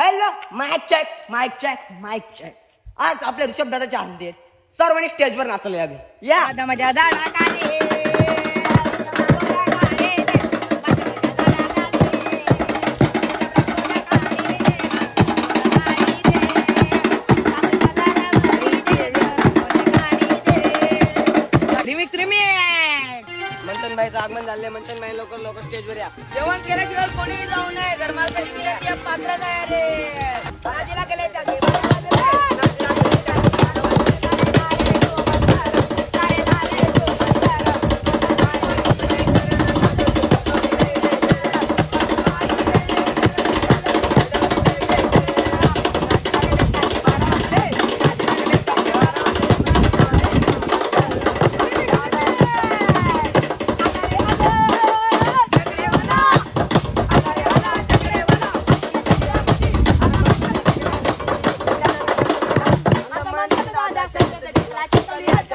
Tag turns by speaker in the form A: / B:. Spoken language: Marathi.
A: Hello mike check mike check mike check आज आपल्या ऋषभ दादाच्या हंडी आहेत. सर्वांनी स्टेजवर नाचले आम्ही. या.
B: माझ्या माझ्या रिमिक्स रिमिक्स.
A: मंथन भाईचं आगमन झाले मंथन भाई लवकर लवकर स्टेजवर या.
B: जेवण केल्याशिवाय chocolate.